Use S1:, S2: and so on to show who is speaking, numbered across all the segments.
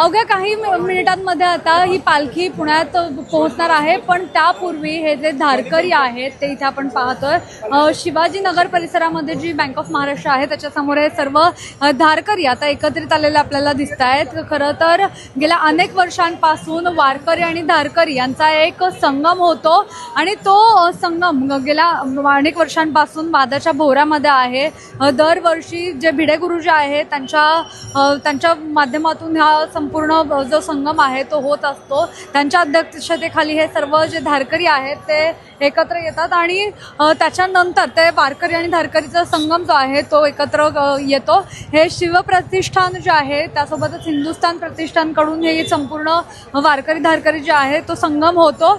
S1: अवघ्या काही मिनिटांमध्ये आता ही पालखी पुण्यात पोहोचणार आहे पण त्यापूर्वी हे जे धारकरी आहेत ते इथे आपण पाहतोय. शिवाजी शिवाजीनगर परिसरामध्ये जी बँक ऑफ महाराष्ट्र आहे त्याच्यासमोर हे सर्व धारकरी आता एकत्रित आलेले आपल्याला दिसत आहेत खरं तर गेल्या अनेक वर्षांपासून वारकरी आणि धारकरी यांचा एक संगम होतो आणि तो संगम गेल्या अनेक वर्षांपासून वादाच्या भोवऱ्यामध्ये आहे. दरवर्षी जे भिडे गुरुजी आहेत त्यांच्या त्यांच्या माध्यमातून हा संपूर्ण जो संगम आहे तो होत असतो. त्यांच्या अध्यक्षतेखाली हे सर्व जे धारकरी आहेत ते एकत्र येतात आणि त्याच्यानंतर ते वारकरी आणि धारकरीचा संगम जो आहे तो एकत्र येतो. हे शिवप्रतिष्ठान जे आहे त्यासोबतच हिंदुस्थान प्रतिष्ठानकडून हे संपूर्ण वारकरी धारकरी जे आहे तो संगम होतो.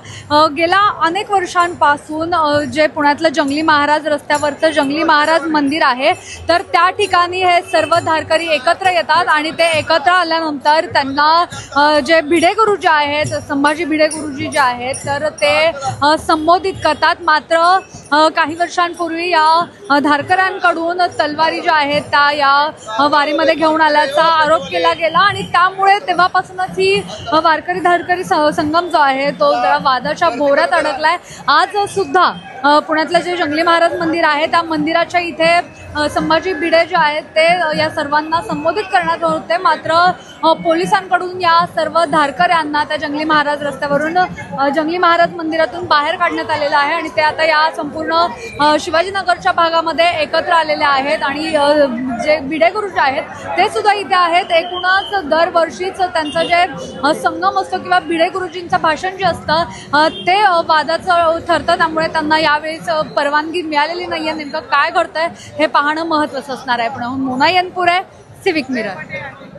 S1: गेल्या अनेक वर्षांपासून जे पुण्यातलं जंगली महाराज रस्त्यावरचं जंगली महाराज मंदिर आहे तर त्या ठिकाणी हे सर्व धारकरी एकत्र येतात आणि ते एकत्र आल्यानंतर त्यांना जे भिडे गुरु जे आहेत संभाजी भिडे गुरुजी जे आहेत तर ते संबोधित करतात. मात्र काही वर्षांपूर्वी या धारकरांकडून तलवारी ज्या आहेत त्या या वारीमध्ये घेऊन आल्याचा आरोप केला गेला आणि त्यामुळे तेव्हापासूनच ही वारकरी धारकरी स- संगम जो आहे तो जरा वादाच्या भोवऱ्यात अडकलाय. आज सुद्धा पुण्यातलं जे जंगली महाराज मंदिर आहे त्या मंदिराच्या इथे संभाजी भिडे जे आहेत ते या सर्वांना संबोधित करण्यात होते. मात्र पोलिसांकडून या सर्व धारकऱ्यांना त्या जंगली महाराज रस्त्यावरून जंगली महाराज मंदिरातून बाहेर काढण्यात आलेलं आहे आणि ते आता या संपूर्ण शिवाजीनगरच्या भागामध्ये एकत्र आलेले आहेत आणि जे भिडेगुरुज आहेत ते सुद्धा इथे आहेत. एकूणच दरवर्षीच त्यांचं जे संगम असतो किंवा भिडे गुरुजींचं भाषण जे असतं ते वादाचं ठरतं. त्यामुळे त्यांना यावेळेच परवानगी मिळालेली नाही आहे नेमकं काय घडतंय हे पाहणं महत्त्वाचं असणार आहे. पण मोना आहे सिविक मिरर